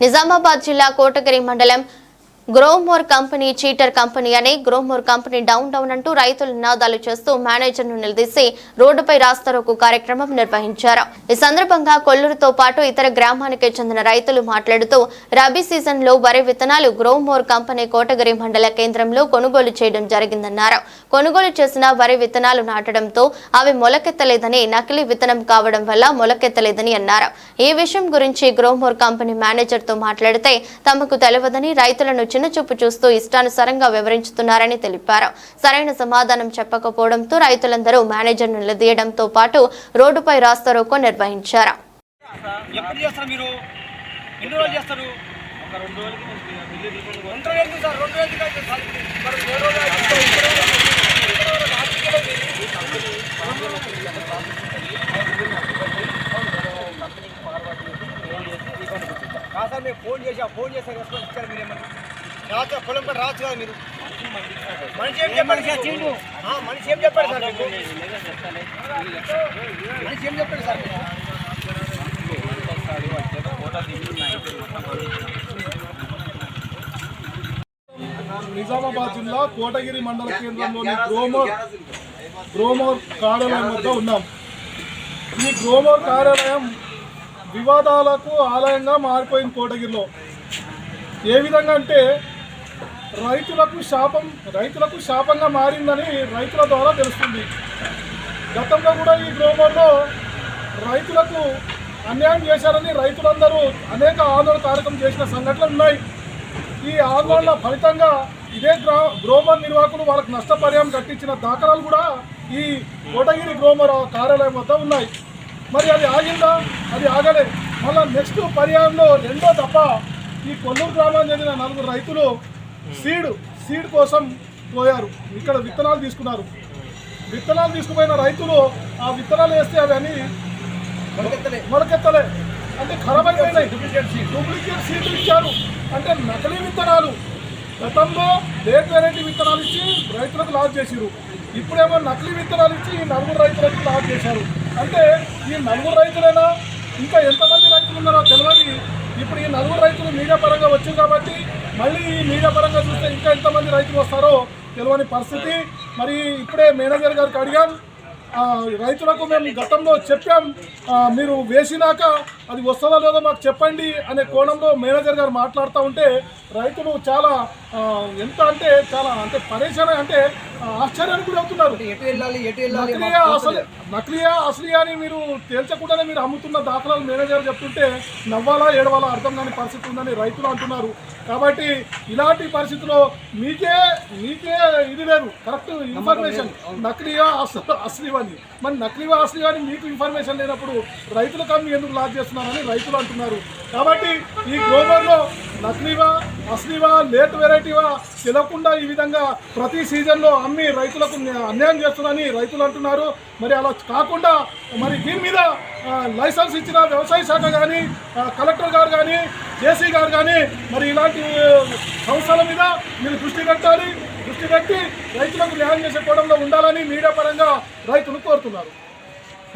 నిజామాబాద్ జిల్లా కోటగిరి మండలం Gromor company cheater company అని గ్రోమోర్ కంపెనీ డౌన్ డౌన్ అంటూ రైతులు నినాదాలు చేస్తూ మేనేజర్ను నిలదీసి రోడ్డుపై రాస్తారోకు కార్యక్రమం నిర్వహించారు. ఈ సందర్భంగా కొల్లూరుతో పాటు ఇతర గ్రామానికి చెందిన రైతులు మాట్లాడుతూ రబీ సీజన్లో వరి విత్తనాలు గ్రోమోర్ కంపెనీ కోటగిరి మండల కేంద్రంలో కొనుగోలు చేయడం జరిగిందన్నారు. కొనుగోలు చేసిన వరి విత్తనాలు నాటడంతో అవి మొలకెత్తలేదని నకిలీ విత్తనం కావడం వల్ల మొలకెత్తలేదని అన్నారు. ఈ విషయం గురించి గ్రోమోర్ కంపెనీ మేనేజర్తో మాట్లాడితే తమకు తెలియదని రైతులను చిన్నచూపు చూస్తూ ఇష్టానుసారంగా వివరించుతున్నారని తెలిపారు. సరైన సమాధానం చెప్పకపోవడంతో రైతులందరూ మేనేజర్ నిలదీయడంతో పాటు రోడ్డుపై రాస్తారోకో నిర్వహించారు. కాదు మీరు ఫోన్ చేసి ఆ ఫోన్ చేసే రెస్పాన్స్ ఇచ్చారు మీరు రావచ్చు పొలం కూడా రావచ్చు కదా మీరు? మనిషి ఏం చెప్పాడు సార్ మనిషి ఏం చెప్పాడు సార్ మీకు మనిషి ఏం చెప్పాడు సార్ నిజామాబాద్ జిల్లా కోటగిరి మండల కేంద్రంలోని గ్రోమోర్ గ్రోమోర్ కార్యాలయం వద్ద ఉన్నాం. ఈ గ్రోమోర్ కార్యాలయం వివాదాలకు ఆలయంగా మారిపోయింది కోటగిరిలో. ఏ విధంగా అంటే రైతులకు శాపం రైతులకు శాపంగా మారిందని రైతుల ద్వారా తెలుస్తుంది. గతంలో కూడా ఈ గ్రోమర్లో రైతులకు అన్యాయం చేశారని రైతులందరూ అనేక ఆందోళన కార్యక్రమం చేసిన సంఘటనలు ఉన్నాయి. ఈ ఆందోళన ఫలితంగా ఇదే గ్రా గ్రోమర్ నిర్వాహకులు వాళ్ళకి నష్టపరిహారం కట్టించిన దాఖలాలు కూడా ఈ కోటగిరి గ్రోమర్ కార్యాలయం వద్ద ఉన్నాయి. మరి అది ఆగిందా? అది ఆగలేదు మళ్ళీ నెక్స్ట్ పర్యాయంలో రెండో తప్ప ఈ కొల్లూరు గ్రామానికి చెందిన నలుగురు రైతులు సీడ్ సీడ్ కోసం పోయారు. ఇక్కడ విత్తనాలు తీసుకున్నారు. విత్తనాలు తీసుకుపోయిన రైతులు ఆ విత్తనాలు వేస్తే అవి అని మొలకెత్తలే. అంటే ఖరాబ్ అయిపోయినాయి డూప్లికేట్ సీడ్ డూప్లికేట్ సీడ్లు ఇచ్చారు. అంటే నకిలీ విత్తనాలు. గతంలో లేట్ వెరైటీ విత్తనాలు ఇచ్చి రైతులకు లాస్ చేసిరు ఇప్పుడేమో నకిలీ విత్తనాలు ఇచ్చి ఈ నలుగురు రైతులకు లాస్ చేశారు. అంటే ఈ నలుగురు రైతులైనా ఇంకా ఎంతమంది రైతులు ఉన్నారో తెలియదు ఇప్పుడు ఈ నలుగురు రైతులు మీడియా పరంగా వచ్చారు కాబట్టి మళ్ళీ ఈ మీడియా పరంగా చూస్తే ఇంకా ఎంతమంది రైతులు వస్తారో తెలియని పరిస్థితి. మరి ఇప్పుడే మేనేజర్ గారికి అడిగాం. రైతులకు మేము గతంలో చెప్పాం. మీరు వేసినాక అది వస్తుందో లేదో మాకు చెప్పండి అనే కోణంలో మేనేజర్ గారు మాట్లాడుతూ ఉంటే రైతులు చాలా ఎంత అంటే చాలా అంటే పరేషాన్ అంటే ఆశ్చర్యానికి గురి అవుతున్నారు. ఎటు వెళ్ళాలి ఎటు వెళ్ళాలి నకిలీయా అసలు నకిలీయా అసలియా అని మీరు తేల్చకుండానే మీరు అమ్ముతున్న దాఖలాలు మేనేజర్ చెప్తుంటే నవ్వాలా ఏడవాలా అర్థం కాని పరిస్థితి ఉందని రైతులు అంటున్నారు. కాబట్టి ఇలాంటి పరిస్థితిలో మీకే మీకే ఇది లేదు కరెక్ట్ ఇన్ఫర్మేషన్ నకిలీయా అసలు అసలు అని మరి నకిలీవా అసలు అని మీకు ఇన్ఫర్మేషన్ లేనప్పుడు రైతుల కమ్మి ఎందుకు లాస్ చేస్తున్నారని రైతులు అంటున్నారు. కాబట్టి ఈ గ్లోబర్లో నకిలీవా అసలివా లేట్ వెరైటీవా తెలియకుండా ఈ విధంగా ప్రతి సీజన్లో అమ్మి రైతులకు అన్యాయం చేస్తుందని రైతులు అంటున్నారు. మరి అలా కాకుండా మరి దీని మీద లైసెన్స్ ఇచ్చిన వ్యవసాయ శాఖ కానీ కలెక్టర్ గారు కానీ జేసీ గారు కానీ మరి ఇలాంటి సంస్థల మీద మీరు దృష్టి పెట్టాలి. దృష్టి పెట్టి రైతులకు న్యాయం చేసే కోణంలో ఉండాలని మీడియా పరంగా రైతులు కోరుతున్నారు.